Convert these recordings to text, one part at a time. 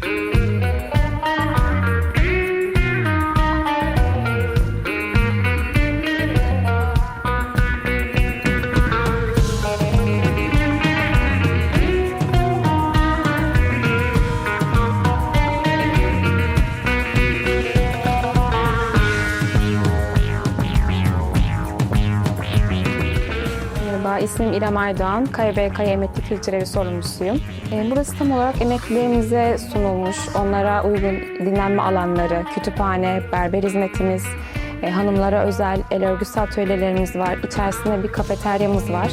Thank you. İsmim İrem Aydoğan. KYBK Emekli Kültür Evi sorumlusuyum. Ee, Burası tam olarak emeklilerimize sunulmuş, onlara uygun dinlenme alanları, kütüphane, berber hizmetimiz, e, hanımlara özel el örgüsü atölyelerimiz var. İçerisinde bir kafeteryamız var.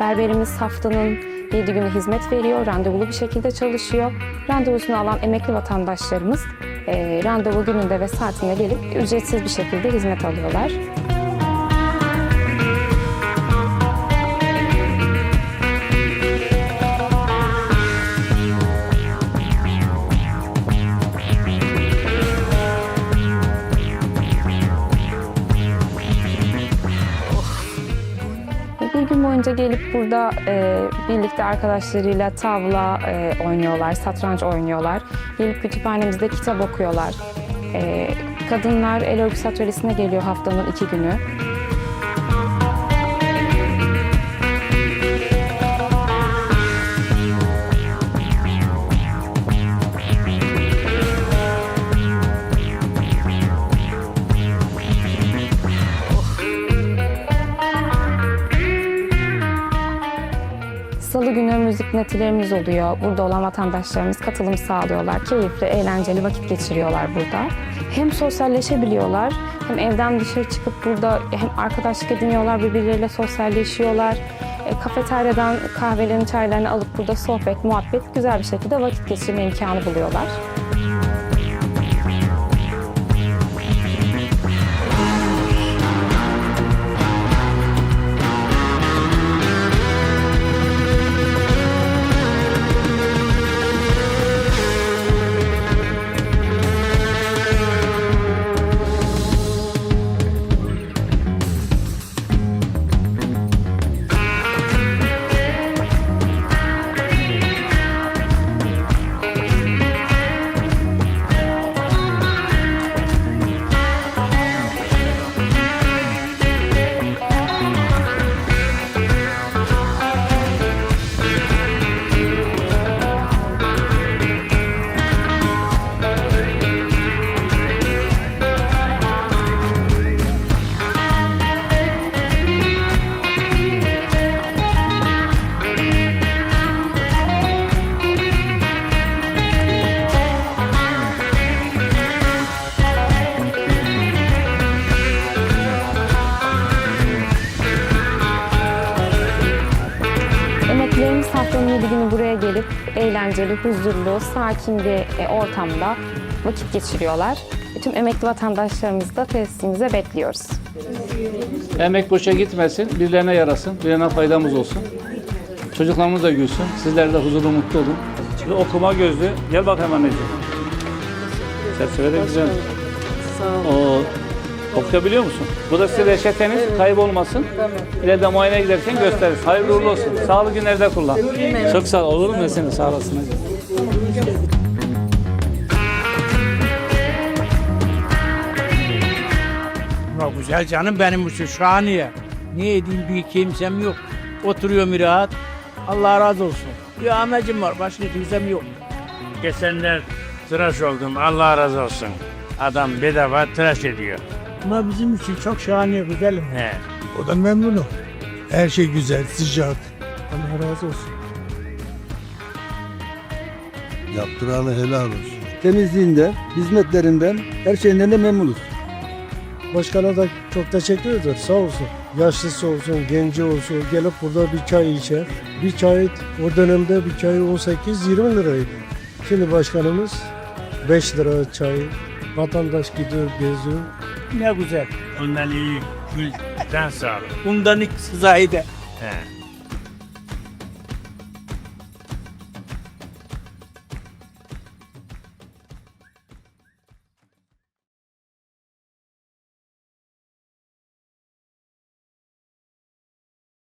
Berberimiz haftanın 7 günü hizmet veriyor, randevulu bir şekilde çalışıyor. Randevusunu alan emekli vatandaşlarımız e, randevu gününde ve saatinde gelip ücretsiz bir şekilde hizmet alıyorlar. Bir gün boyunca gelip burada e, birlikte arkadaşlarıyla tavla e, oynuyorlar, satranç oynuyorlar. Gelip kütüphanemizde kitap okuyorlar. E, kadınlar el örgüsü atölyesine geliyor haftanın iki günü. Salı günü müzik netilerimiz oluyor. Burada olan vatandaşlarımız katılım sağlıyorlar. Keyifli, eğlenceli vakit geçiriyorlar burada. Hem sosyalleşebiliyorlar, hem evden dışarı çıkıp burada hem arkadaşlık ediniyorlar, birbirleriyle sosyalleşiyorlar. E, kafeteryadan kahvelerini, çaylarını alıp burada sohbet, muhabbet, güzel bir şekilde vakit geçirme imkanı buluyorlar. Gelip eğlenceli, huzurlu, sakin bir e, ortamda vakit geçiriyorlar. Tüm emekli vatandaşlarımızı da tesisimize bekliyoruz. Emek boşa gitmesin, birilerine yarasın, birilerine faydamız olsun. Çocuklarımız da gülsün, sizler de huzurlu, mutlu olun. Şimdi okuma gözlü, gel bakayım anneciğim. Çerçeve de güzel. O, okuyabiliyor musun? Bu da size reçeteniz, kaybolmasın. İleride muayene giderken gösteririz. Hayırlı uğurlu olsun. Sağlıklı günlerde kullan. Çok sağ ol. Olur mu seni? Sağ olasın. hadi. Ya güzel canım benim için şahane. Ne edeyim bir kimsem yok. Oturuyorum rahat. Allah razı olsun. Bir amacım var. Başka kimsem yok. Geçenler tıraş oldum. Allah razı olsun. Adam bedava tıraş ediyor. Ama bizim için çok şahane güzelim. He. O da memnunum. Her şey güzel, sıcak. Allah razı olsun. Yaptıranı helal olsun. Temizliğinden, hizmetlerinden, her şeyinden de memnunuz. Başkana da çok teşekkür ederiz sağ olsun. Yaşlısı olsun, genci olsun gelip burada bir çay içer. Bir çay o dönemde bir çay 18-20 liraydı. Şimdi başkanımız 5 lira çay. Vatandaş gidiyor, geziyor. Ne güzel. Ondan iyi gülden sağlık. Bundan ikisi zahide. He.